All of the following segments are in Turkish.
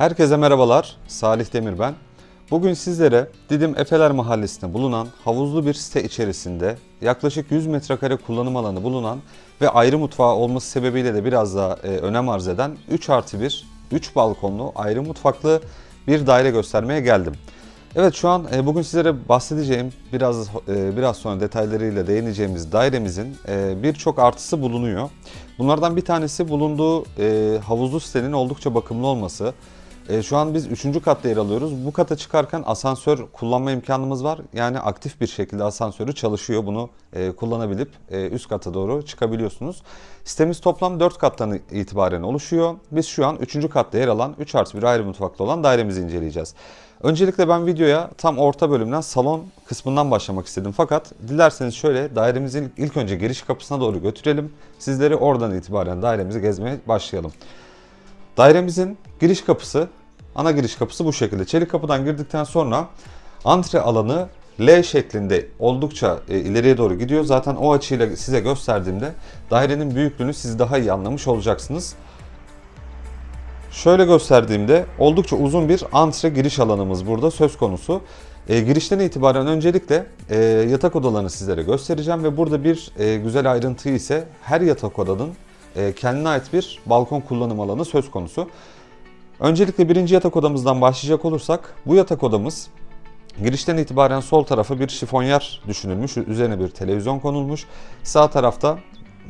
Herkese merhabalar, Salih Demir ben. Bugün sizlere Didim Efeler Mahallesi'nde bulunan havuzlu bir site içerisinde yaklaşık 100 metrekare kullanım alanı bulunan ve ayrı mutfağı olması sebebiyle de biraz daha e, önem arz eden 3 artı 1, 3 balkonlu ayrı mutfaklı bir daire göstermeye geldim. Evet şu an e, bugün sizlere bahsedeceğim biraz e, biraz sonra detaylarıyla değineceğimiz dairemizin e, birçok artısı bulunuyor. Bunlardan bir tanesi bulunduğu e, havuzlu sitenin oldukça bakımlı olması. E, şu an biz 3. katta yer alıyoruz. Bu kata çıkarken asansör kullanma imkanımız var. Yani aktif bir şekilde asansörü çalışıyor. Bunu e, kullanabilip e, üst kata doğru çıkabiliyorsunuz. Sitemiz toplam 4 kattan itibaren oluşuyor. Biz şu an 3. katta yer alan 3 artı 1 ayrı mutfaklı olan dairemizi inceleyeceğiz. Öncelikle ben videoya tam orta bölümden salon kısmından başlamak istedim. Fakat dilerseniz şöyle dairemizin ilk önce giriş kapısına doğru götürelim. Sizleri oradan itibaren dairemizi gezmeye başlayalım. Dairemizin giriş kapısı, ana giriş kapısı bu şekilde. Çelik kapıdan girdikten sonra antre alanı L şeklinde oldukça e, ileriye doğru gidiyor. Zaten o açıyla size gösterdiğimde dairenin büyüklüğünü siz daha iyi anlamış olacaksınız. Şöyle gösterdiğimde oldukça uzun bir antre giriş alanımız burada söz konusu. E, girişten itibaren öncelikle e, yatak odalarını sizlere göstereceğim ve burada bir e, güzel ayrıntı ise her yatak odanın e, kendine ait bir balkon kullanım alanı söz konusu. Öncelikle birinci yatak odamızdan başlayacak olursak bu yatak odamız girişten itibaren sol tarafa bir şifonyer düşünülmüş. Üzerine bir televizyon konulmuş. Sağ tarafta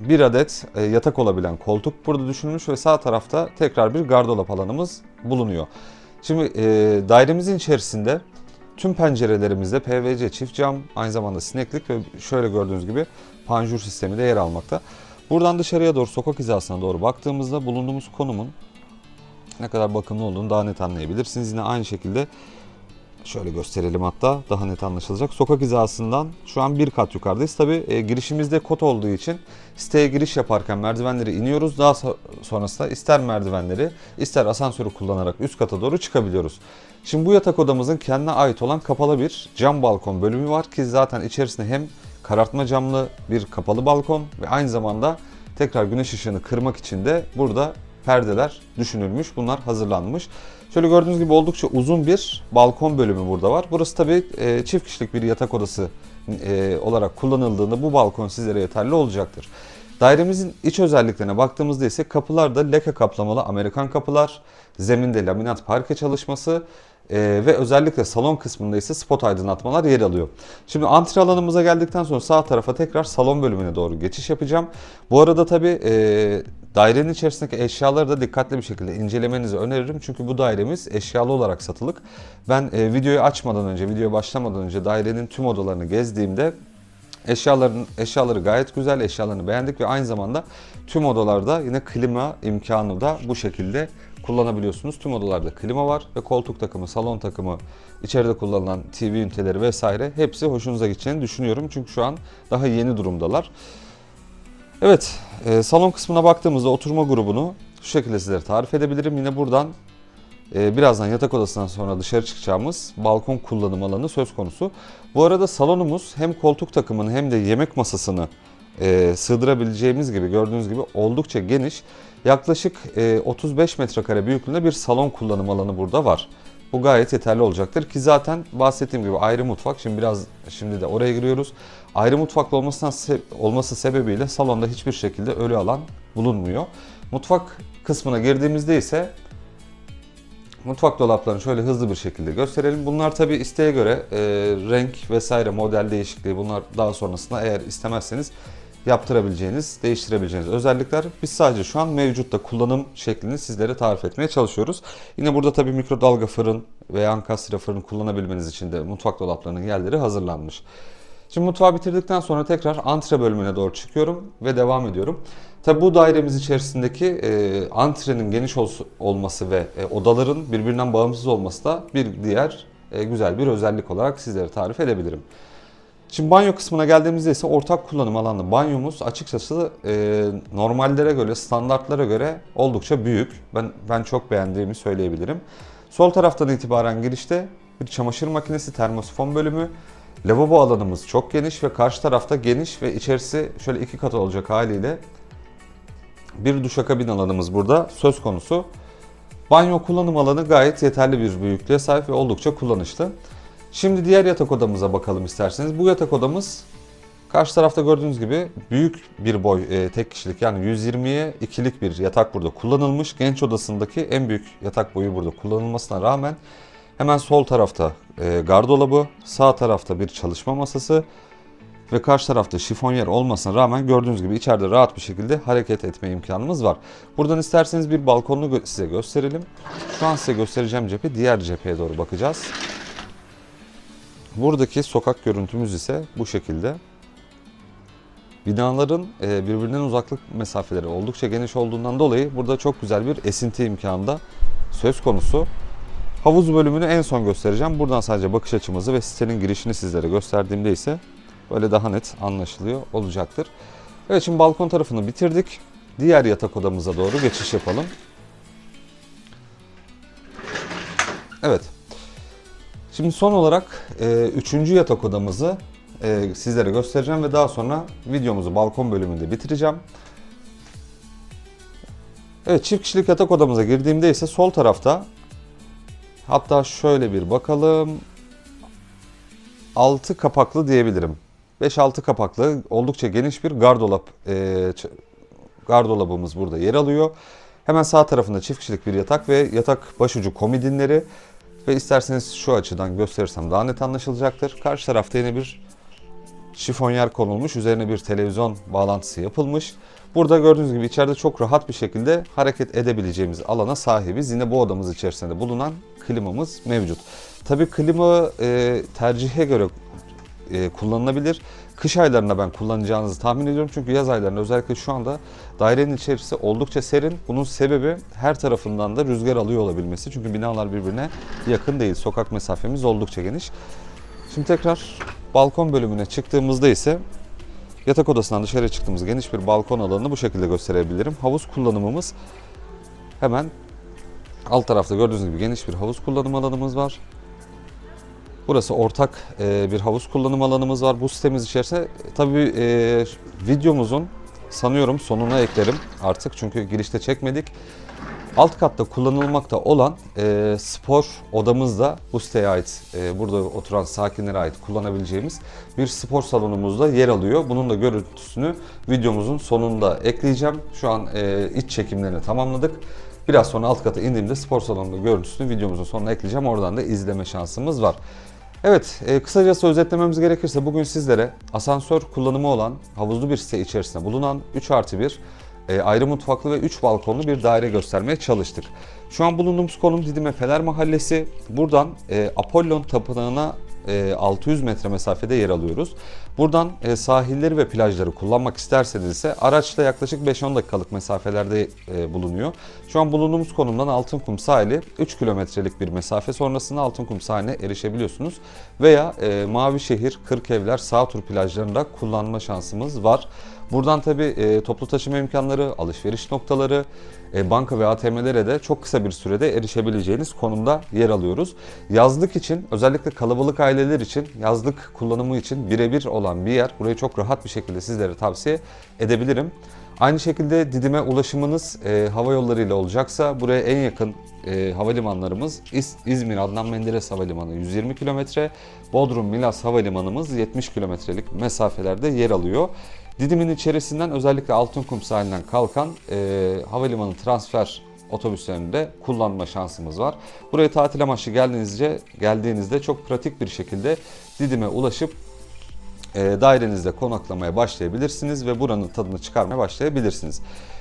bir adet e, yatak olabilen koltuk burada düşünülmüş ve sağ tarafta tekrar bir gardırop alanımız bulunuyor. Şimdi e, dairemizin içerisinde tüm pencerelerimizde PVC çift cam, aynı zamanda sineklik ve şöyle gördüğünüz gibi panjur sistemi de yer almakta. Buradan dışarıya doğru sokak hizasına doğru baktığımızda bulunduğumuz konumun ne kadar bakımlı olduğunu daha net anlayabilirsiniz. Yine aynı şekilde şöyle gösterelim hatta daha net anlaşılacak. Sokak hizasından şu an bir kat yukarıdayız. Tabi e, girişimizde kot olduğu için siteye giriş yaparken merdivenleri iniyoruz. Daha so- sonrasında ister merdivenleri ister asansörü kullanarak üst kata doğru çıkabiliyoruz. Şimdi bu yatak odamızın kendine ait olan kapalı bir cam balkon bölümü var ki zaten içerisinde hem karartma camlı bir kapalı balkon ve aynı zamanda tekrar güneş ışığını kırmak için de burada perdeler düşünülmüş. Bunlar hazırlanmış. Şöyle gördüğünüz gibi oldukça uzun bir balkon bölümü burada var. Burası tabii e, çift kişilik bir yatak odası e, olarak kullanıldığında bu balkon sizlere yeterli olacaktır. Dairemizin iç özelliklerine baktığımızda ise kapılarda leke kaplamalı Amerikan kapılar, zeminde laminat parke çalışması e, ve özellikle salon kısmında ise spot aydınlatmalar yer alıyor. Şimdi antre alanımıza geldikten sonra sağ tarafa tekrar salon bölümüne doğru geçiş yapacağım. Bu arada tabii e, dairenin içerisindeki eşyaları da dikkatli bir şekilde incelemenizi öneririm. Çünkü bu dairemiz eşyalı olarak satılık. Ben e, videoyu açmadan önce, videoya başlamadan önce dairenin tüm odalarını gezdiğimde Eşyaların eşyaları gayet güzel, eşyalarını beğendik ve aynı zamanda tüm odalarda yine klima imkanı da bu şekilde kullanabiliyorsunuz. Tüm odalarda klima var ve koltuk takımı, salon takımı, içeride kullanılan TV üniteleri vesaire hepsi hoşunuza gideceğini düşünüyorum. Çünkü şu an daha yeni durumdalar. Evet, e, salon kısmına baktığımızda oturma grubunu şu şekilde sizlere tarif edebilirim. Yine buradan e, birazdan yatak odasından sonra dışarı çıkacağımız balkon kullanım alanı söz konusu. Bu arada salonumuz hem koltuk takımını hem de yemek masasını e, sığdırabileceğimiz gibi gördüğünüz gibi oldukça geniş. Yaklaşık e, 35 metrekare büyüklüğünde bir salon kullanım alanı burada var. Bu gayet yeterli olacaktır ki zaten bahsettiğim gibi ayrı mutfak. Şimdi biraz şimdi de oraya giriyoruz. Ayrı mutfaklı olmasından se- olması sebebiyle salonda hiçbir şekilde ölü alan bulunmuyor. Mutfak kısmına girdiğimizde ise mutfak dolaplarını şöyle hızlı bir şekilde gösterelim. Bunlar tabi isteğe göre e, renk vesaire model değişikliği bunlar daha sonrasında eğer istemezseniz yaptırabileceğiniz, değiştirebileceğiniz özellikler. Biz sadece şu an mevcutta kullanım şeklini sizlere tarif etmeye çalışıyoruz. Yine burada tabii mikrodalga fırın veya ankastre fırın kullanabilmeniz için de mutfak dolaplarının yerleri hazırlanmış. Şimdi mutfağı bitirdikten sonra tekrar antre bölümüne doğru çıkıyorum ve devam ediyorum. Tabi bu dairemiz içerisindeki e, antrenin geniş ol- olması ve e, odaların birbirinden bağımsız olması da bir diğer e, güzel bir özellik olarak sizlere tarif edebilirim. Şimdi banyo kısmına geldiğimizde ise ortak kullanım alanlı banyomuz açıkçası e, normallere göre, standartlara göre oldukça büyük. Ben ben çok beğendiğimi söyleyebilirim. Sol taraftan itibaren girişte bir çamaşır makinesi, termosifon bölümü, lavabo alanımız çok geniş ve karşı tarafta geniş ve içerisi şöyle iki kat olacak haliyle bir duşakabin alanımız burada söz konusu. Banyo kullanım alanı gayet yeterli bir büyüklüğe sahip ve oldukça kullanışlı. Şimdi diğer yatak odamıza bakalım isterseniz. Bu yatak odamız karşı tarafta gördüğünüz gibi büyük bir boy e, tek kişilik yani 120'ye ikilik bir yatak burada kullanılmış. Genç odasındaki en büyük yatak boyu burada kullanılmasına rağmen hemen sol tarafta e, gardolabı, sağ tarafta bir çalışma masası ve karşı tarafta şifonyer olmasına rağmen gördüğünüz gibi içeride rahat bir şekilde hareket etme imkanımız var. Buradan isterseniz bir balkonunu size gösterelim. Şu an size göstereceğim cephe diğer cepheye doğru bakacağız. Buradaki sokak görüntümüz ise bu şekilde. Binaların e, birbirinden uzaklık mesafeleri oldukça geniş olduğundan dolayı burada çok güzel bir esinti imkanı da söz konusu. Havuz bölümünü en son göstereceğim. Buradan sadece bakış açımızı ve sitenin girişini sizlere gösterdiğimde ise böyle daha net anlaşılıyor olacaktır. Evet şimdi balkon tarafını bitirdik. Diğer yatak odamıza doğru geçiş yapalım. Evet. Şimdi son olarak e, üçüncü yatak odamızı e, sizlere göstereceğim ve daha sonra videomuzu balkon bölümünde bitireceğim. Evet çift kişilik yatak odamıza girdiğimde ise sol tarafta hatta şöyle bir bakalım 6 kapaklı diyebilirim. 5-6 kapaklı oldukça geniş bir gardolap e, gardolabımız burada yer alıyor. Hemen sağ tarafında çift kişilik bir yatak ve yatak başucu komodinleri ve isterseniz şu açıdan gösterirsem daha net anlaşılacaktır. Karşı tarafta yine bir şifonyer konulmuş. Üzerine bir televizyon bağlantısı yapılmış. Burada gördüğünüz gibi içeride çok rahat bir şekilde hareket edebileceğimiz alana sahibiz. Yine bu odamız içerisinde bulunan klimamız mevcut. Tabii klima e, tercihe göre e, kullanılabilir. Kış aylarında ben kullanacağınızı tahmin ediyorum. Çünkü yaz aylarında özellikle şu anda dairenin içerisi oldukça serin. Bunun sebebi her tarafından da rüzgar alıyor olabilmesi. Çünkü binalar birbirine yakın değil. Sokak mesafemiz oldukça geniş. Şimdi tekrar balkon bölümüne çıktığımızda ise yatak odasından dışarı çıktığımız geniş bir balkon alanını bu şekilde gösterebilirim. Havuz kullanımımız hemen alt tarafta gördüğünüz gibi geniş bir havuz kullanım alanımız var. Burası ortak e, bir havuz kullanım alanımız var. Bu sitemiz içerisinde tabii e, videomuzun sanıyorum sonuna eklerim artık çünkü girişte çekmedik. Alt katta kullanılmakta olan e, spor odamız da bu siteye ait, e, burada oturan sakinlere ait kullanabileceğimiz bir spor salonumuzda yer alıyor. Bunun da görüntüsünü videomuzun sonunda ekleyeceğim. Şu an e, iç çekimlerini tamamladık. Biraz sonra alt kata indiğimde spor salonunda görüntüsünü videomuzun sonuna ekleyeceğim. Oradan da izleme şansımız var. Evet, e, kısacası özetlememiz gerekirse bugün sizlere asansör kullanımı olan havuzlu bir site içerisinde bulunan 3 artı 1 e, ayrı mutfaklı ve 3 balkonlu bir daire göstermeye çalıştık. Şu an bulunduğumuz konum Didim Efeler Mahallesi. Buradan e, Apollon Tapınağı'na 600 metre mesafede yer alıyoruz. Buradan e, sahilleri ve plajları kullanmak isterseniz ise araçla yaklaşık 5-10 dakikalık mesafelerde e, bulunuyor. Şu an bulunduğumuz konumdan Altınkum sahili 3 kilometrelik bir mesafe sonrasında Altınkum sahiline erişebiliyorsunuz. Veya e, Mavişehir, Kırkevler, Sağtur plajlarında kullanma şansımız var. Buradan tabi e, toplu taşıma imkanları, alışveriş noktaları, e, banka ve ATM'lere de çok kısa bir sürede erişebileceğiniz konumda yer alıyoruz. Yazlık için özellikle kalabalık aileler için yazlık kullanımı için birebir olan bir yer. Burayı çok rahat bir şekilde sizlere tavsiye edebilirim. Aynı şekilde Didim'e ulaşımınız e, hava yollarıyla olacaksa buraya en yakın e, havalimanlarımız İz- İzmir Adnan Menderes Havalimanı 120 kilometre, Bodrum Milas Havalimanımız 70 kilometrelik mesafelerde yer alıyor. Didim'in içerisinden özellikle Altınkum sahilinden kalkan e, havalimanı transfer otobüslerinde kullanma şansımız var. Buraya tatil amaçlı geldiğinizde, geldiğinizde çok pratik bir şekilde Didim'e ulaşıp e, dairenizde konaklamaya başlayabilirsiniz ve buranın tadını çıkarmaya başlayabilirsiniz.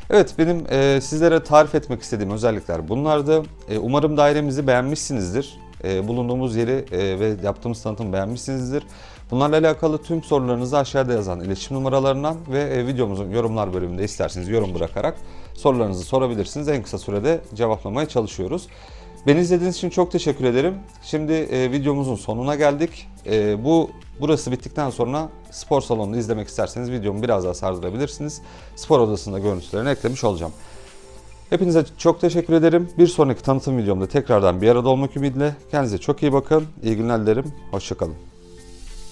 Evet benim e, sizlere tarif etmek istediğim özellikler bunlardı. E, umarım dairemizi beğenmişsinizdir. E, bulunduğumuz yeri e, ve yaptığımız tanıtımı beğenmişsinizdir. Bunlarla alakalı tüm sorularınızı aşağıda yazan iletişim numaralarından ve e, videomuzun yorumlar bölümünde isterseniz yorum bırakarak sorularınızı sorabilirsiniz. En kısa sürede cevaplamaya çalışıyoruz. Beni izlediğiniz için çok teşekkür ederim. Şimdi e, videomuzun sonuna geldik. E, bu burası bittikten sonra spor salonunu izlemek isterseniz videomu biraz daha sardırabilirsiniz. Spor odasında görüntülerini eklemiş olacağım. Hepinize çok teşekkür ederim. Bir sonraki tanıtım videomda tekrardan bir arada olmak ümidiyle. Kendinize çok iyi bakın. İyi günler dilerim. Hoşçakalın.